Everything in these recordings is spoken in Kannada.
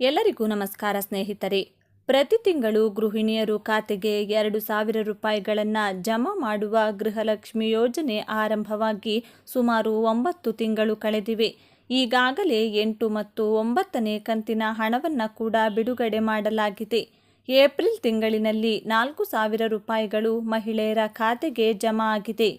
ಎಲ್ಲರಿಗೂ ನಮಸ್ಕಾರ ಸ್ನೇಹಿತರೆ. ಪ್ರತಿ ತಿಂಗಳು ಗೃಹಿಣಿಯರು ಖಾತೆಗೆ ಎರಡು ಸಾವಿರ ರೂಪಾಯಿಗಳನ್ನು ಜಮಾ ಮಾಡುವ ಗೃಹಲಕ್ಷ್ಮಿ ಯೋಜನೆ ಆರಂಭವಾಗಿ ಸುಮಾರು ಒಂಬತ್ತು ತಿಂಗಳು ಕಳೆದಿವೆ. ಈಗಾಗಲೇ ಎಂಟು ಮತ್ತು ಒಂಬತ್ತನೇ ಕಂತಿನ ಹಣವನ್ನು ಕೂಡ ಬಿಡುಗಡೆ ಮಾಡಲಾಗಿದೆ. ಏಪ್ರಿಲ್ ತಿಂಗಳಿನಲ್ಲಿ ನಾಲ್ಕು ಸಾವಿರ ರೂಪಾಯಿಗಳು ಮಹಿಳೆಯರ ಖಾತೆಗೆ ಜಮಾ ಆಗಿದೆ.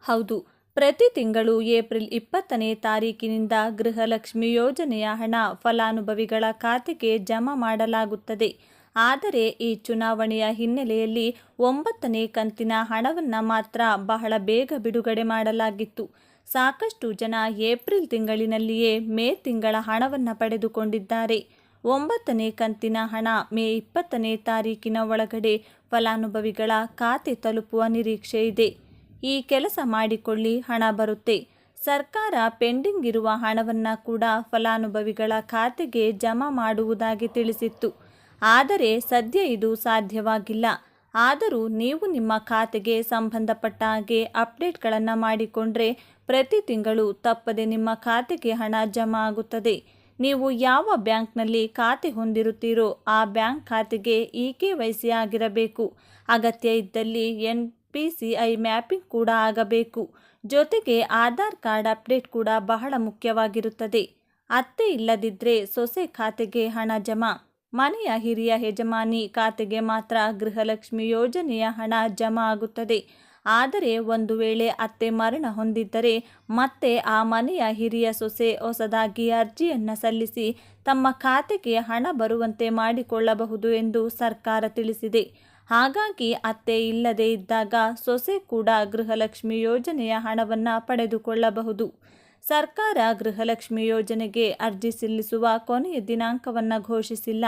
ಹೌದು ಪ್ರತಿ ತಿಂಗಳು ಏಪ್ರಿಲ್ ಇಪ್ಪತ್ತನೇ ತಾರೀಕಿನಿಂದ ಗೃಹಲಕ್ಷ್ಮಿ ಯೋಜನೆಯ ಹಣ ಫಲಾನುಭವಿಗಳ ಖಾತೆಗೆ ಜಮಾ ಮಾಡಲಾಗುತ್ತದೆ. ಆದರೆ ಈ ಚುನಾವಣೆಯ ಹಿನ್ನೆಲೆಯಲ್ಲಿ ಒಂಬತ್ತನೇ ಕಂತಿನ ಹಣವನ್ನು ಮಾತ್ರ ಬಹಳ ಬೇಗ ಬಿಡುಗಡೆ ಮಾಡಲಾಗಿತ್ತು. ಸಾಕಷ್ಟು ಜನ ಏಪ್ರಿಲ್ ತಿಂಗಳಿನಲ್ಲಿಯೇ ಮೇ ತಿಂಗಳ ಹಣವನ್ನು ಪಡೆದುಕೊಂಡಿದ್ದಾರೆ. ಒಂಬತ್ತನೇ ಕಂತಿನ ಹಣ ಮೇ ಇಪ್ಪತ್ತನೇ ತಾರೀಕಿನ ಒಳಗಡೆ ಫಲಾನುಭವಿಗಳ ಖಾತೆ ತಲುಪುವ ನಿರೀಕ್ಷೆ ಇದೆ. ಈ ಕೆಲಸ ಮಾಡಿಕೊಳ್ಳಿ, ಹಣ ಬರುತ್ತೆ. ಸರ್ಕಾರ ಪೆಂಡಿಂಗ್ ಇರುವ ಹಣವನ್ನು ಕೂಡ ಫಲಾನುಭವಿಗಳ ಖಾತೆಗೆ ಜಮಾ ಮಾಡುವುದಾಗಿ ತಿಳಿಸಿತ್ತು. ಆದರೆ ಸದ್ಯ ಇದು ಸಾಧ್ಯವಾಗಿಲ್ಲ. ಆದರೂ ನೀವು ನಿಮ್ಮ ಖಾತೆಗೆ ಸಂಬಂಧಪಟ್ಟ ಹಾಗೆ ಅಪ್ಡೇಟ್ಗಳನ್ನು ಮಾಡಿಕೊಂಡ್ರೆ ಪ್ರತಿ ತಿಂಗಳು ತಪ್ಪದೆ ನಿಮ್ಮ ಖಾತೆಗೆ ಹಣ ಜಮಾ ಆಗುತ್ತದೆ. ನೀವು ಯಾವ ಬ್ಯಾಂಕ್ನಲ್ಲಿ ಖಾತೆ ಹೊಂದಿರುತ್ತೀರೋ ಆ ಬ್ಯಾಂಕ್ ಖಾತೆಗೆ ಇ ಕೆ ವೈ ಆಗಿರಬೇಕು. ಅಗತ್ಯ ಇದ್ದಲ್ಲಿ ಎನ್ ಪಿ ಮ್ಯಾಪಿಂಗ್ ಕೂಡ ಆಗಬೇಕು. ಜೊತೆಗೆ ಆಧಾರ್ ಕಾರ್ಡ್ ಅಪ್ಡೇಟ್ ಕೂಡ ಬಹಳ ಮುಖ್ಯವಾಗಿರುತ್ತದೆ. ಅತ್ತೆ ಇಲ್ಲದಿದ್ದರೆ ಸೊಸೆ ಖಾತೆಗೆ ಹಣ ಜಮಾ. ಮನೆಯ ಹಿರಿಯ ಯಜಮಾನಿ ಖಾತೆಗೆ ಮಾತ್ರ ಗೃಹಲಕ್ಷ್ಮಿ ಯೋಜನೆಯ ಹಣ ಜಮಾ ಆಗುತ್ತದೆ. ಆದರೆ ಒಂದು ವೇಳೆ ಅತ್ತೆ ಮರಣ ಹೊಂದಿದ್ದರೆ ಮತ್ತೆ ಆ ಮನೆಯ ಹಿರಿಯ ಸೊಸೆ ಹೊಸದಾಗಿ ಅರ್ಜಿಯನ್ನು ಸಲ್ಲಿಸಿ ತಮ್ಮ ಖಾತೆಗೆ ಹಣ ಬರುವಂತೆ ಮಾಡಿಕೊಳ್ಳಬಹುದು ಎಂದು ಸರ್ಕಾರ ತಿಳಿಸಿದೆ. ಹಾಗಾಗಿ ಅತ್ತೆ ಇಲ್ಲದೇ ಇದ್ದಾಗ ಸೊಸೆ ಕೂಡ ಗೃಹಲಕ್ಷ್ಮಿ ಯೋಜನೆಯ ಹಣವನ್ನು ಪಡೆದುಕೊಳ್ಳಬಹುದು. ಸರ್ಕಾರ ಗೃಹಲಕ್ಷ್ಮಿ ಯೋಜನೆಗೆ ಅರ್ಜಿ ಸಲ್ಲಿಸುವ ಕೊನೆಯ ದಿನಾಂಕವನ್ನು ಘೋಷಿಸಿಲ್ಲ.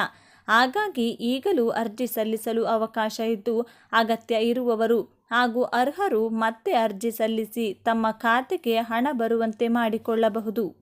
ಹಾಗಾಗಿ ಈಗಲೂ ಅರ್ಜಿ ಸಲ್ಲಿಸಲು ಅವಕಾಶ ಇದ್ದು ಅಗತ್ಯ ಇರುವವರು ಹಾಗೂ ಅರ್ಹರು ಮತ್ತೆ ಅರ್ಜಿ ಸಲ್ಲಿಸಿ ತಮ್ಮ ಖಾತೆಗೆ ಹಣ ಬರುವಂತೆ ಮಾಡಿಕೊಳ್ಳಬಹುದು.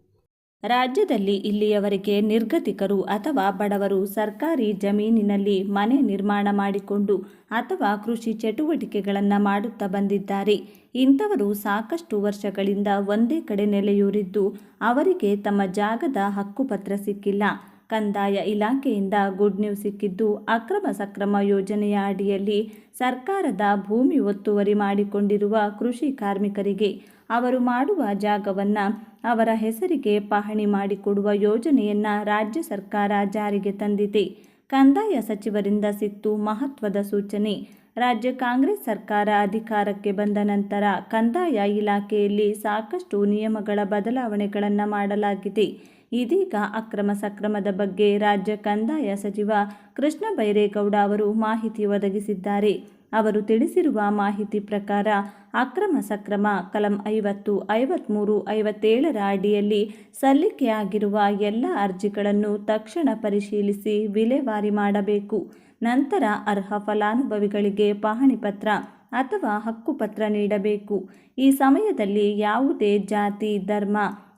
ರಾಜ್ಯದಲ್ಲಿ ಇಲ್ಲಿಯವರೆಗೆ ನಿರ್ಗತಿಕರು ಅಥವಾ ಬಡವರು ಸರ್ಕಾರಿ ಜಮೀನಿನಲ್ಲಿ ಮನೆ ನಿರ್ಮಾಣ ಮಾಡಿಕೊಂಡು ಅಥವಾ ಕೃಷಿ ಚಟುವಟಿಕೆಗಳನ್ನು ಮಾಡುತ್ತಾ ಬಂದಿದ್ದಾರೆ. ಇಂಥವರು ಸಾಕಷ್ಟು ವರ್ಷಗಳಿಂದ ಒಂದೇ ಕಡೆ ನೆಲೆಯೂರಿದ್ದು ಅವರಿಗೆ ತಮ್ಮ ಜಾಗದ ಹಕ್ಕುಪತ್ರ ಸಿಕ್ಕಿಲ್ಲ. ಕಂದಾಯ ಇಲಾಖೆಯಿಂದ ಗುಡ್ ನ್ಯೂಸ್ ಸಿಕ್ಕಿದ್ದು ಅಕ್ರಮ ಸಕ್ರಮ ಯೋಜನೆಯ ಅಡಿಯಲ್ಲಿ ಸರ್ಕಾರದ ಭೂಮಿ ಒತ್ತುವರಿ ಮಾಡಿಕೊಂಡಿರುವ ಕೃಷಿ ಕಾರ್ಮಿಕರಿಗೆ ಅವರು ಮಾಡುವ ಜಾಗವನ್ನು ಅವರ ಹೆಸರಿಗೆ ಪಹಣಿ ಮಾಡಿಕೊಡುವ ಯೋಜನೆಯನ್ನು ರಾಜ್ಯ ಸರ್ಕಾರ ಜಾರಿಗೆ ತಂದಿದೆ. ಕಂದಾಯ ಸಚಿವರಿಂದ ಸಿತ್ತು ಮಹತ್ವದ ಸೂಚನೆ. ರಾಜ್ಯ ಕಾಂಗ್ರೆಸ್ ಸರ್ಕಾರ ಅಧಿಕಾರಕ್ಕೆ ಬಂದ ನಂತರ ಕಂದಾಯ ಇಲಾಖೆಯಲ್ಲಿ ಸಾಕಷ್ಟು ನಿಯಮಗಳ ಬದಲಾವಣೆಗಳನ್ನು ಮಾಡಲಾಗಿದೆ. ಇದೀಗ ಅಕ್ರಮ ಸಕ್ರಮದ ಬಗ್ಗೆ ರಾಜ್ಯ ಕಂದಾಯ ಸಚಿವ ಕೃಷ್ಣ ಬೈರೇಗೌಡ ಅವರು ಮಾಹಿತಿ ಒದಗಿಸಿದ್ದಾರೆ. ಅವರು ತಿಳಿಸಿರುವ ಮಾಹಿತಿ ಪ್ರಕಾರ ಅಕ್ರಮ ಸಕ್ರಮ ಕಲಂ ಐವತ್ತು ಐವತ್ತ್ಮೂರು ಐವತ್ತೇಳರ ಅಡಿಯಲ್ಲಿ ಸಲ್ಲಿಕೆಯಾಗಿರುವ ಎಲ್ಲ ಅರ್ಜಿಗಳನ್ನು ತಕ್ಷಣ ಪರಿಶೀಲಿಸಿ ವಿಲೇವಾರಿ ಮಾಡಬೇಕು. ನಂತರ ಅರ್ಹ ಫಲಾನುಭವಿಗಳಿಗೆ ಪಹಣಿ ಪತ್ರ ಅಥವಾ ಹಕ್ಕುಪತ್ರ ನೀಡಬೇಕು. ಈ ಸಮಯದಲ್ಲಿ ಯಾವುದೇ ಜಾತಿ, ಧರ್ಮ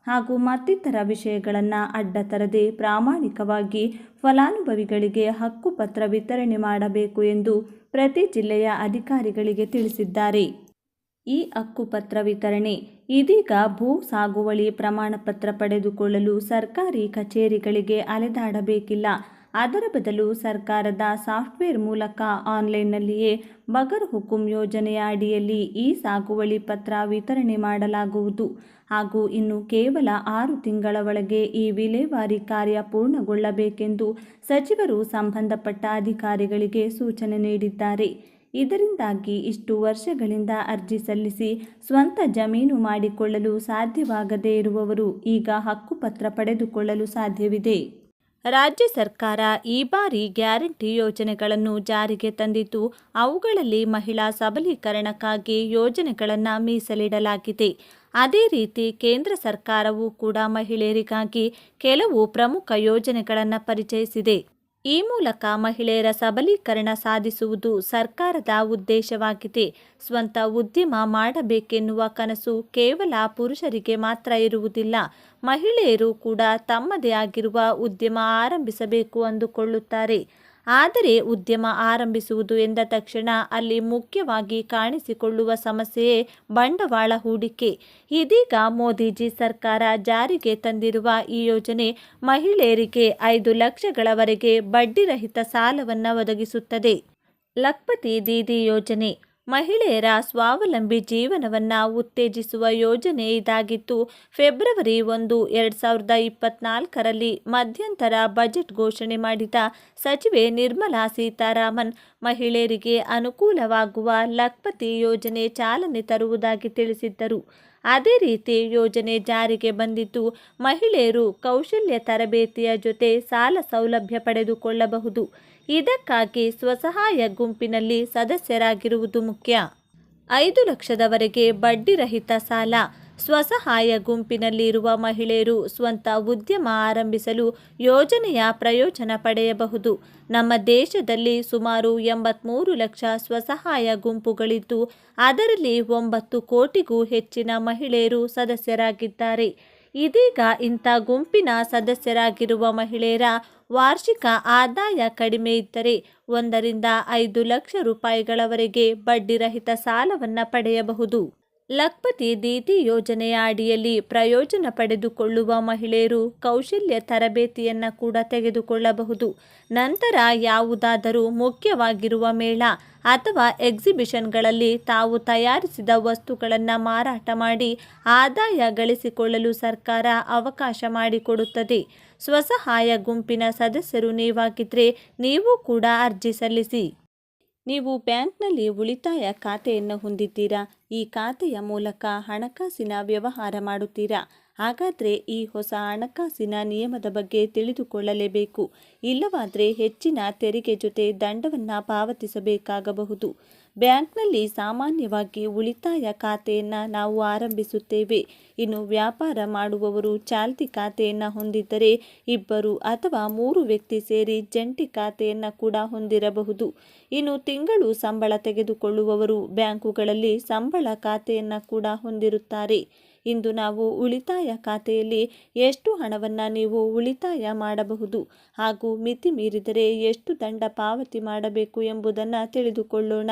ಹಾಗೂ ಮತ್ತಿತರ ವಿಷಯಗಳನ್ನು ಅಡ್ಡ ತರದೆ ಪ್ರಾಮಾಣಿಕವಾಗಿ ಫಲಾನುಭವಿಗಳಿಗೆ ಹಕ್ಕುಪತ್ರ ವಿತರಣೆ ಮಾಡಬೇಕು ಎಂದು ಪ್ರತಿ ಜಿಲ್ಲೆಯ ಅಧಿಕಾರಿಗಳಿಗೆ ತಿಳಿಸಿದ್ದಾರೆ. ಈ ಹಕ್ಕುಪತ್ರ ವಿತರಣೆ ಇದೀಗ ಭೂ ಸಾಗುವಳಿ ಪ್ರಮಾಣಪತ್ರ ಪಡೆದುಕೊಳ್ಳಲು ಸರ್ಕಾರಿ ಕಚೇರಿಗಳಿಗೆ ಅಲೆದಾಡಬೇಕಿಲ್ಲ. ಅದರ ಬದಲು ಸರ್ಕಾರದ ಸಾಫ್ಟ್ವೇರ್ ಮೂಲಕ ಆನ್ಲೈನ್ನಲ್ಲಿಯೇ ಬಗರ್ ಹುಕುಂ ಯೋಜನೆಯ ಅಡಿಯಲ್ಲಿ ಈ ಸಾಗುವಳಿ ಪತ್ರ ವಿತರಣೆ ಮಾಡಲಾಗುವುದು. ಹಾಗೂ ಇನ್ನು ಕೇವಲ ಆರು ತಿಂಗಳ ಒಳಗೆ ಈ ವಿಲೇವಾರಿ ಕಾರ್ಯ ಪೂರ್ಣಗೊಳ್ಳಬೇಕೆಂದು ಸಚಿವರು ಸಂಬಂಧಪಟ್ಟ ಅಧಿಕಾರಿಗಳಿಗೆ ಸೂಚನೆ ನೀಡಿದ್ದಾರೆ. ಇದರಿಂದಾಗಿ ಇಷ್ಟು ವರ್ಷಗಳಿಂದ ಅರ್ಜಿ ಸಲ್ಲಿಸಿ ಸ್ವಂತ ಜಮೀನು ಮಾಡಿಕೊಳ್ಳಲು ಸಾಧ್ಯವಾಗದೇ ಇರುವವರು ಈಗ ಹಕ್ಕುಪತ್ರ ಪಡೆದುಕೊಳ್ಳಲು ಸಾಧ್ಯವಿದೆ. ರಾಜ್ಯ ಸರ್ಕಾರ ಈ ಬಾರಿ ಗ್ಯಾರಂಟಿ ಯೋಜನೆಗಳನ್ನು ಜಾರಿಗೆ ತಂದಿದ್ದು, ಅವುಗಳಲ್ಲಿ ಮಹಿಳಾ ಸಬಲೀಕರಣಕ್ಕಾಗಿ ಯೋಜನೆಗಳನ್ನು ಮೀಸಲಿಡಲಾಗಿದೆ. ಅದೇ ರೀತಿ ಕೇಂದ್ರ ಸರ್ಕಾರವು ಕೂಡ ಮಹಿಳೆಯರಿಗಾಗಿ ಕೆಲವು ಪ್ರಮುಖ ಯೋಜನೆಗಳನ್ನು ಪರಿಚಯಿಸಿದೆ. ಈ ಮೂಲಕ ಮಹಿಳೆಯರ ಸಬಲೀಕರಣ ಸಾಧಿಸುವುದು ಸರ್ಕಾರದ ಉದ್ದೇಶವಾಗಿದೆ. ಸ್ವಂತ ಉದ್ಯಮ ಮಾಡಬೇಕೆನ್ನುವ ಕನಸು ಕೇವಲ ಪುರುಷರಿಗೆ ಮಾತ್ರ ಇರುವುದಿಲ್ಲ. ಮಹಿಳೆಯರು ಕೂಡ ತಮ್ಮದೇ ಆಗಿರುವ ಉದ್ಯಮ ಆರಂಭಿಸಬೇಕು ಅಂದುಕೊಳ್ಳುತ್ತಾರೆ. ಆದರೆ ಉದ್ಯಮ ಆರಂಭಿಸುವುದು ಎಂದ ತಕ್ಷಣ ಅಲ್ಲಿ ಮುಖ್ಯವಾಗಿ ಕಾಣಿಸಿಕೊಳ್ಳುವ ಸಮಸ್ಯೆಯೇ ಬಂಡವಾಳ ಹೂಡಿಕೆ. ಇದೀಗ ಮೋದಿಜಿ ಸರ್ಕಾರ ಜಾರಿಗೆ ತಂದಿರುವ ಈ ಯೋಜನೆ ಮಹಿಳೆಯರಿಗೆ ಐದು ಲಕ್ಷಗಳವರೆಗೆ ಬಡ್ಡಿರಹಿತ ಸಾಲವನ್ನು ಒದಗಿಸುತ್ತದೆ. ಲಖ್ಪತಿ ದೀದಿ ಯೋಜನೆ. ಮಹಿಳೆಯರ ಸ್ವಾವಲಂಬಿ ಜೀವನವನ್ನು ಉತ್ತೇಜಿಸುವ ಯೋಜನೆ ಇದಾಗಿತ್ತು. ಫೆಬ್ರವರಿ ಒಂದು, ಎರಡು ಸಾವಿರದ ಇಪ್ಪತ್ನಾಲ್ಕರಲ್ಲಿ ಮಧ್ಯಂತರ ಬಜೆಟ್ ಘೋಷಣೆ ಮಾಡಿದ ಸಚಿವೆ ನಿರ್ಮಲಾ ಸೀತಾರಾಮನ್, ಮಹಿಳೆಯರಿಗೆ ಅನುಕೂಲವಾಗುವ ಲಖ್ಪತಿ ಯೋಜನೆ ಚಾಲನೆ ತರುವುದಾಗಿ ತಿಳಿಸಿದ್ದರು. ಅದೇ ರೀತಿ ಯೋಜನೆ ಜಾರಿಗೆ ಬಂದಿದ್ದು, ಮಹಿಳೆಯರು ಕೌಶಲ್ಯ ತರಬೇತಿಯ ಜೊತೆ ಸಾಲ ಸೌಲಭ್ಯ ಪಡೆದುಕೊಳ್ಳಬಹುದು. ಇದಕ್ಕಾಗಿ ಸ್ವಸಹಾಯ ಗುಂಪಿನಲ್ಲಿ ಸದಸ್ಯರಾಗಿರುವುದು ಮುಖ್ಯ. ಐದು ಲಕ್ಷದವರೆಗೆ ಬಡ್ಡಿರಹಿತ ಸಾಲ. ಸ್ವಸಹಾಯ ಗುಂಪಿನಲ್ಲಿ ಇರುವ ಮಹಿಳೆಯರು ಸ್ವಂತ ಉದ್ಯಮ ಆರಂಭಿಸಲು ಯೋಜನೆಯ ಪ್ರಯೋಜನ ಪಡೆಯಬಹುದು. ನಮ್ಮ ದೇಶದಲ್ಲಿ ಸುಮಾರು ಎಂಬತ್ತ್ಮೂರು ಲಕ್ಷ ಸ್ವಸಹಾಯ ಗುಂಪುಗಳಿದ್ದು, ಅದರಲ್ಲಿ ಒಂಬತ್ತು ಕೋಟಿಗೂ ಹೆಚ್ಚಿನ ಮಹಿಳೆಯರು ಸದಸ್ಯರಾಗಿದ್ದಾರೆ. ಇದೀಗ ಇಂಥ ಗುಂಪಿನ ಸದಸ್ಯರಾಗಿರುವ ಮಹಿಳೆಯರ ವಾರ್ಷಿಕ ಆದಾಯ ಕಡಿಮೆ ಇದ್ದರೆ ಒಂದರಿಂದ ಐದು ಲಕ್ಷ ರೂಪಾಯಿಗಳವರೆಗೆ ಬಡ್ಡಿರಹಿತ ಸಾಲವನ್ನು ಪಡೆಯಬಹುದು. ಲಖಪತಿ ದೀದಿ ಯೋಜನೆಯ ಅಡಿಯಲ್ಲಿ ಪ್ರಯೋಜನ ಪಡೆದುಕೊಳ್ಳುವ ಮಹಿಳೆಯರು ಕೌಶಲ್ಯ ತರಬೇತಿಯನ್ನು ಕೂಡ ತೆಗೆದುಕೊಳ್ಳಬಹುದು. ನಂತರ ಯಾವುದಾದರೂ ಮುಖ್ಯವಾಗಿರುವ ಮೇಳ ಅಥವಾ ಎಕ್ಸಿಬಿಷನ್ಗಳಲ್ಲಿ ತಾವು ತಯಾರಿಸಿದ ವಸ್ತುಗಳನ್ನು ಮಾರಾಟ ಮಾಡಿ ಆದಾಯ ಗಳಿಸಿಕೊಳ್ಳಲು ಸರ್ಕಾರ ಅವಕಾಶ ಮಾಡಿಕೊಡುತ್ತದೆ. ಸ್ವಸಹಾಯ ಗುಂಪಿನ ಸದಸ್ಯರು ನೀವಾಗಿದ್ದರೆ ನೀವು ಕೂಡ ಅರ್ಜಿ ಸಲ್ಲಿಸಿ. ನೀವು ಬ್ಯಾಂಕ್ನಲ್ಲಿ ಉಳಿತಾಯ ಖಾತೆಯನ್ನು ಹೊಂದಿದ್ದೀರಾ? ಈ ಖಾತೆಯ ಮೂಲಕ ಹಣಕಾಸಿನ ವ್ಯವಹಾರ ಮಾಡುತ್ತೀರಾ? ಹಾಗಾದರೆ ಈ ಹೊಸ ಹಣಕಾಸಿನ ನಿಯಮದ ಬಗ್ಗೆ ತಿಳಿದುಕೊಳ್ಳಲೇಬೇಕು. ಇಲ್ಲವಾದರೆ ಹೆಚ್ಚಿನ ತೆರಿಗೆ ಜೊತೆ ದಂಡವನ್ನು ಪಾವತಿಸಬೇಕಾಗಬಹುದು. ಬ್ಯಾಂಕ್ನಲ್ಲಿ ಸಾಮಾನ್ಯವಾಗಿ ಉಳಿತಾಯ ಖಾತೆಯನ್ನು ನಾವು ಆರಂಭಿಸುತ್ತೇವೆ. ಇನ್ನು ವ್ಯಾಪಾರ ಮಾಡುವವರು ಚಾಲ್ತಿ ಖಾತೆಯನ್ನು ಹೊಂದಿದ್ದರೆ ಇಬ್ಬರು ಅಥವಾ ಮೂರು ವ್ಯಕ್ತಿ ಸೇರಿ ಜಂಟಿ ಖಾತೆಯನ್ನು ಕೂಡ ಹೊಂದಿರಬಹುದು. ಇನ್ನು ತಿಂಗಳು ಸಂಬಳ ತೆಗೆದುಕೊಳ್ಳುವವರು ಬ್ಯಾಂಕುಗಳಲ್ಲಿ ಸಂಬಳ ಖಾತೆಯನ್ನು ಕೂಡ ಹೊಂದಿರುತ್ತಾರೆ. ಇಂದು ನಾವು ಉಳಿತಾಯ ಖಾತೆಯಲ್ಲಿ ಎಷ್ಟು ಹಣವನ್ನು ನೀವು ಉಳಿತಾಯ ಮಾಡಬಹುದು ಹಾಗೂ ಮಿತಿ ಮೀರಿದರೆ ಎಷ್ಟು ದಂಡ ಪಾವತಿ ಮಾಡಬೇಕು ಎಂಬುದನ್ನು ತಿಳಿದುಕೊಳ್ಳೋಣ.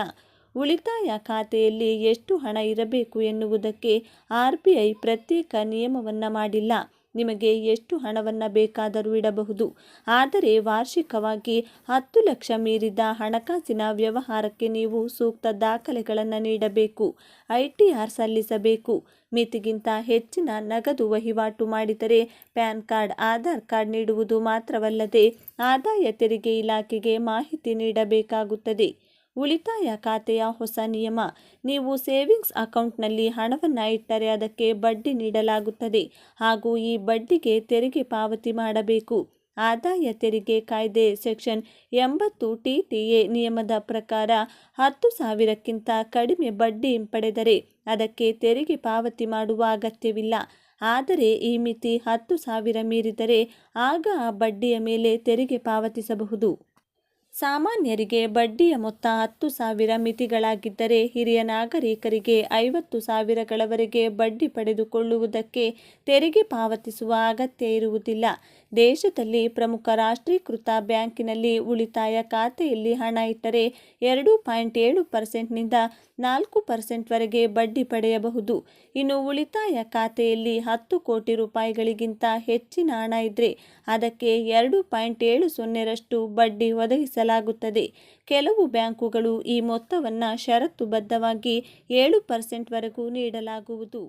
ಉಳಿತಾಯ ಖಾತೆಯಲ್ಲಿ ಎಷ್ಟು ಹಣ ಇರಬೇಕು ಎನ್ನುವುದಕ್ಕೆ ಆರ್ ಬಿ ಐ ಪ್ರತ್ಯೇಕ ನಿಯಮವನ್ನು ಮಾಡಿಲ್ಲ. ನಿಮಗೆ ಎಷ್ಟು ಹಣವನ್ನು ಬೇಕಾದರೂ ಇಡಬಹುದು. ಆದರೆ ವಾರ್ಷಿಕವಾಗಿ ಹತ್ತು ಲಕ್ಷ ಮೀರಿದ ಹಣಕಾಸಿನ ವ್ಯವಹಾರಕ್ಕೆ ನೀವು ಸೂಕ್ತ ದಾಖಲೆಗಳನ್ನು ನೀಡಬೇಕು, ಐ ಟಿ ಆರ್ ಸಲ್ಲಿಸಬೇಕು. ಮಿತಿಗಿಂತ ಹೆಚ್ಚಿನ ನಗದು ವಹಿವಾಟು ಮಾಡಿದರೆ ಪ್ಯಾನ್ ಕಾರ್ಡ್, ಆಧಾರ್ ಕಾರ್ಡ್ ನೀಡುವುದು ಮಾತ್ರವಲ್ಲದೆ ಆದಾಯ ತೆರಿಗೆ ಇಲಾಖೆಗೆ ಮಾಹಿತಿ ನೀಡಬೇಕಾಗುತ್ತದೆ. ಉಳಿತಾಯ ಖಾತೆಯ ಹೊಸ ನಿಯಮ. ನೀವು ಸೇವಿಂಗ್ಸ್ ಅಕೌಂಟ್ನಲ್ಲಿ ಹಣವನ್ನು ಇಟ್ಟರೆ ಅದಕ್ಕೆ ಬಡ್ಡಿ ನೀಡಲಾಗುತ್ತದೆ ಹಾಗೂ ಈ ಬಡ್ಡಿಗೆ ತೆರಿಗೆ ಪಾವತಿ ಮಾಡಬೇಕು. ಆದಾಯ ತೆರಿಗೆ ಕಾಯ್ದೆ ಸೆಕ್ಷನ್ ಎಂಬತ್ತು ಟಿ ಟಿ ಎ ನಿಯಮದ ಪ್ರಕಾರ ಹತ್ತು ಸಾವಿರಕ್ಕಿಂತ ಕಡಿಮೆ ಬಡ್ಡಿ ಪಡೆದರೆ ಅದಕ್ಕೆ ತೆರಿಗೆ ಪಾವತಿ ಮಾಡುವ ಅಗತ್ಯವಿಲ್ಲ. ಆದರೆ ಈ ಮಿತಿ ಹತ್ತು ಸಾವಿರ ಮೀರಿದರೆ ಆಗ ಆ ಬಡ್ಡಿಯ ಮೇಲೆ ತೆರಿಗೆ ಪಾವತಿಸಬಹುದು. ಸಾಮಾನ್ಯರಿಗೆ ಬಡ್ಡಿಯ ಮೊತ್ತ ಹತ್ತು ಸಾವಿರ ಮಿತಿಗಳಾಗಿದ್ದರೆ ಹಿರಿಯ ನಾಗರಿಕರಿಗೆ ಐವತ್ತು ಸಾವಿರಗಳವರೆಗೆ ಬಡ್ಡಿ ಪಡೆದುಕೊಳ್ಳುವುದಕ್ಕೆ ತೆರಿಗೆ ಪಾವತಿಸುವ ಅಗತ್ಯ ಇರುವುದಿಲ್ಲ. ದೇಶದಲ್ಲಿ ಪ್ರಮುಖ ರಾಷ್ಟ್ರೀಕೃತ ಬ್ಯಾಂಕಿನಲ್ಲಿ ಉಳಿತಾಯ ಖಾತೆಯಲ್ಲಿ ಹಣ ಇಟ್ಟರೆ ಎರಡು ಪಾಯಿಂಟ್ ಏಳು ಪರ್ಸೆಂಟ್ನಿಂದ ನಾಲ್ಕು ಪರ್ಸೆಂಟ್ವರೆಗೆ ಬಡ್ಡಿ ಪಡೆಯಬಹುದು. ಇನ್ನು ಉಳಿತಾಯ ಖಾತೆಯಲ್ಲಿ ಹತ್ತು ಕೋಟಿ ರೂಪಾಯಿಗಳಿಗಿಂತ ಹೆಚ್ಚಿನ ಹಣ ಇದ್ದರೆ ಅದಕ್ಕೆ ಎರಡು ಪಾಯಿಂಟ್ ಏಳು ಸೊನ್ನೆರಷ್ಟು ಬಡ್ಡಿ ಒದಗಿಸಲಾಗುತ್ತದೆ ಕೆಲವು ಬ್ಯಾಂಕುಗಳು ಈ ಮೊತ್ತವನ್ನು ಷರತ್ತುಬದ್ಧವಾಗಿ ಏಳು ಪರ್ಸೆಂಟ್ವರೆಗೂ ನೀಡಲಾಗುವುದು.